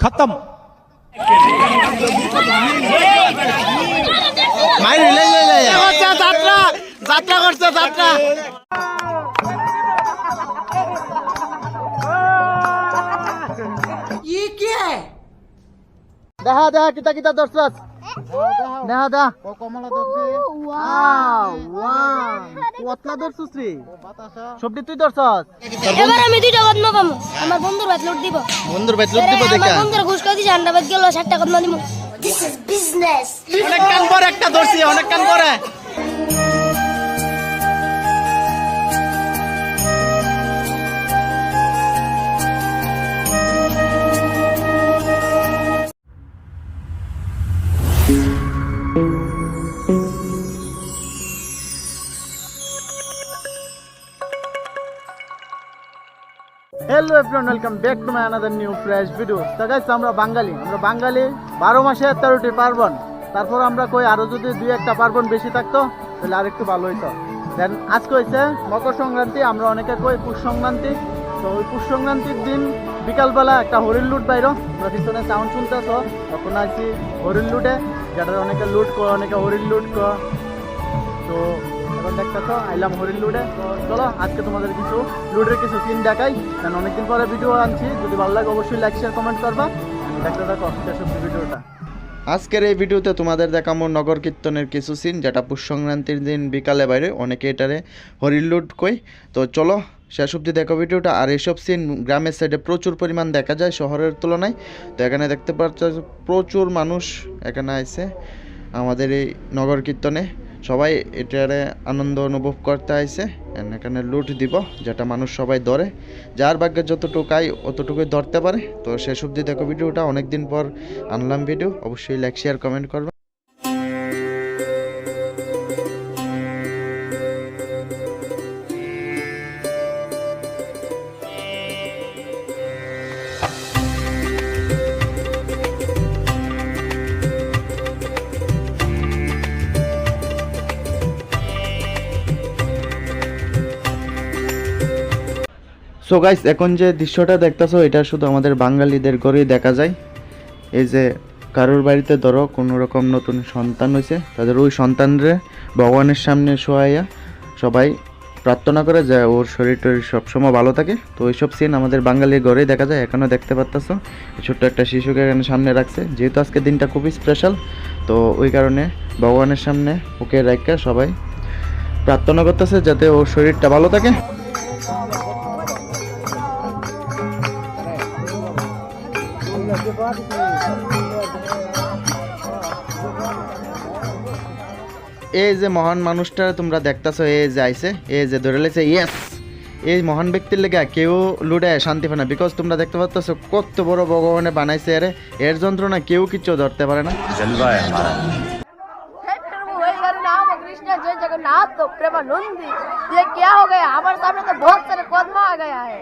খতম যাত্রা যাত্রা করছে যাত্রা দেখা দেখা কিতা কিতা দর্শক দেখা দা কমলা দর্শি ওয়াও। ওয়াও কতলা দর্শস রে সবটি তুই দর্শস এবার আমি দুইটা কদম পাবো আমার বন্ধুর বাদ লুট দিব। বন্ধুর বেত লুট দিব আমার বন্ধুর ঘুষ করে দিছে আন্ডা বাদ গেল ষাটটা কদম দিব দিস ইজ বিজনেস অনেক কান পরে একটা দর্শি অনেক কান পরে। Everyone welcome back to my another new fresh video তো গাইস আমরা বাঙালি আমরা বাঙালি বারো মাসে তেরোটি পার্বণ। তারপর আমরা কই আরও যদি দুই একটা পার্বণ বেশি থাকতো, তাহলে আর একটু ভালো হইতো। দেন আজকে হয়েছে মকর সংক্রান্তি, আমরা অনেকে কই পুষ সংক্রান্তি। তো ওই পুষ সংক্রান্তির দিন বিকালবেলা একটা হরিণ লুট বাইরো। আমরা পিছনে সাউন্ড শুনতেছ, তখন আছি হরিণ লুটে। যেটা অনেকে লুট কর, অনেকে হরিণ লুট কর। তো এখন দেখতেছো আইলাম হরিণ লুডে। চলো, আজকে তোমাদের কিছু লুডের কিছু সিন দেখাই। কারণ অনেকদিন পরে ভিডিও আনছি। যদি ভালো লাগে, অবশ্যই লাইক শেয়ার কমেন্ট করবা। দেখতে থাকো, শেষ অব্দি ভিডিওটা আজকের এই ভিডিওতে তোমাদের দেখাবো নগর কীর্তনের কিছু সিন যেটা পুষ সংক্রান্তির দিন বিকালে বাইরে অনেকে এটারে হরিলুট কই। তো চলো, শেষ অবধি দেখো ভিডিওটা। আর এইসব সিন গ্রামের সাইডে প্রচুর পরিমাণ দেখা যায়, শহরের তুলনায়। তো এখানে দেখতে পাচ্ছ প্রচুর মানুষ এখানে আইছে আমাদের এই নগর কীর্তনে। সবাই এটারে আনন্দ অনুভব করতে and এখানে লুট দিব, যেটা মানুষ সবাই ধরে। যার ভাগ্যে যতটুকু আয়, অতটুকুই ধরতে পারে। তো সেসব দিয়ে দেখো ভিডিওটা, অনেকদিন পর আনলাম ভিডিও অবশ্যই লাইক শেয়ার কমেন্ট করবে। সো গাইস এখন যে দৃশ্যটা দেখতেছো, এটা শুধু আমাদের বাঙালিদের ঘরেই দেখা যায়। এই যে কারোর বাড়িতে ধরো, কোনো রকম নতুন সন্তান হয়েছে তাদের ওই সন্তানরে ভগবানের সামনে শোয়াইয়া সবাই প্রার্থনা করে যে ওর শরীর টরীর সবসময় ভালো থাকে। তো ওইসব সিন আমাদের বাঙালির ঘরেই দেখা যায় এখনও দেখতে পারতেছো। ছোট্ট একটা শিশুকে এখানে সামনে রাখছে। যেহেতু আজকে দিনটা খুবই স্পেশাল তো ওই কারণে ভগবানের সামনে ওকে রাখা সবাই প্রার্থনা করতেছে যাতে ওর শরীরটা ভালো থাকে। এই যে মহান মানুষটা তোমরা দেখতাছো এই যে আইছে এই যে ধরে লেছে ইয়েস এই মহান ব্যক্তির লেগে কেউ লুডে শান্তি পায় না বিকজ তোমরা দেখতে পাচ্ছ কত বড় ভগবানে বানাইছে এর এর যন্ত্রণা কেউ কিছু ধরতে পারে না हे प्रभु हे हरि नाम कृष्ण जय जगन्नाथ तो प्रेमानंदी ये क्या हो गया हमारे सामने तो बहुत सारे कदमा आ गया है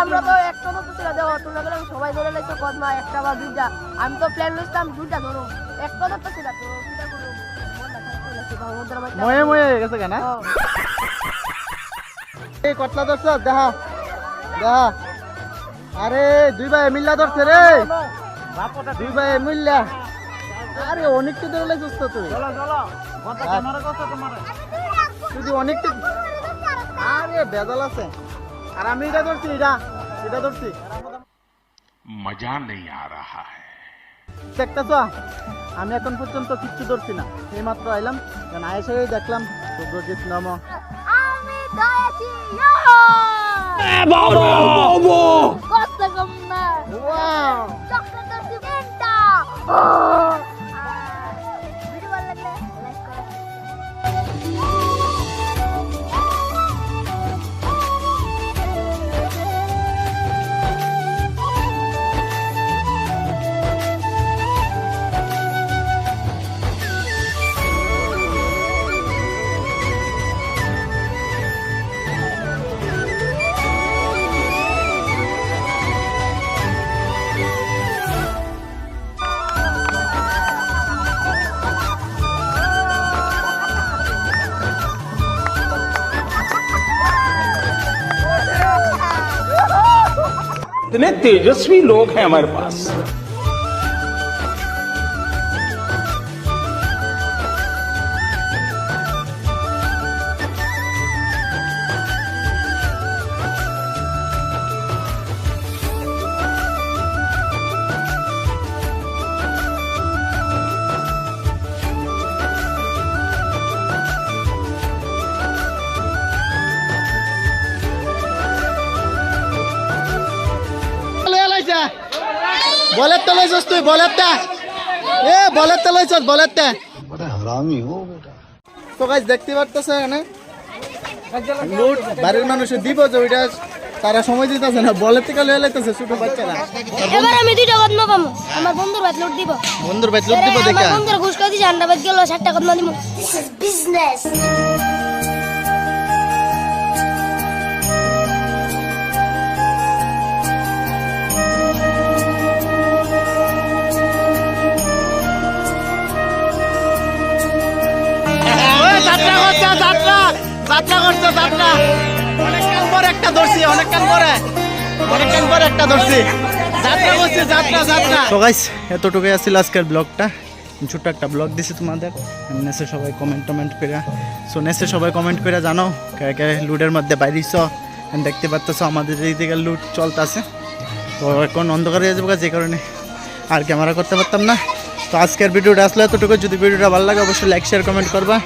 আমরা তো একটা মতো ছিল দেখো তোমরা বলে সবাই ধরে লাইছো কদমা একটা বা দুইটা। আমি তো প্ল্যান লইছিলাম দুইটা ধরো। একটা তো সমুদ্র মধ্যে ময়ে ময়ে হয়ে গেছে কেন? হ্যাঁ। এই কতলা ধরছ? দেখা দেখা। আরে দুই ভাই মিল্লা ধরছে রে। দুই ভাই মিল্লা। আরে অনেকটা ধরে লাগছিস তো তুই। তুই অনেকটা আরে বেজাল আছে। আর আমি এটা ধরছি এটা এটা ধরছি। মজা নেই আ রাহা দেখতেছ? আমি এখন পর্যন্ত কিচ্ছু ধরছি না। এই মাত্র আইলাম কারণ আয়েসেই দেখলাম সুব্রজিৎ নাম। কষ্ট কম না इतने तेजस्वी लोग हैं हमारे पास। বলের তো লইছস তুই বলের টা এ বলের তো লইছস বলের টা তো গাইজ দেখতে পারতেছে এখানে? লুট বাড়ির মানুষে দিব যে ওইটা তারা সময় দিতেছে না বলের থেকে লয়ে লাইতেছে ছোট বাচ্চারা। এবার আমি দুইটা কদমা পাবো আমার বন্ধুর ভাত লুট দিব। বন্ধুর বাইত লুট দিব দেখা। আমার বন্ধুর ঘুষ করে দিছে আন্ডা ভাত গেল ষাটটা কদমা দিব বিজনেস অনেকক্ষণ পর একটা ধরছি, অনেকক্ষণ পরে। অনেকক্ষণ পর একটা ধরছি। যাত্রা যাত্রা যাত্রা। তো গাইস এতটুকুই আছিল আজকের ব্লগটা। ছোট্ট একটা ব্লগ দিছি তোমাদের। নেসে সবাই কমেন্ট টমেন্ট করে। সো নেসে সবাই কমেন্ট করে জানো, কে কে লুডের মধ্যে বাইরিছ? দেখতে পাচ্ছ আমাদের এই দিকে লুট চলতেছে। তো এখন অন্ধকার হয়ে যাবে যে কারণে আর ক্যামেরা করতে পারতাম না। তো আজকের ভিডিওটা আসলে এতটুকু। যদি ভিডিওটা ভালো লাগে, অবশ্যই লাইক শেয়ার কমেন্ট করবা।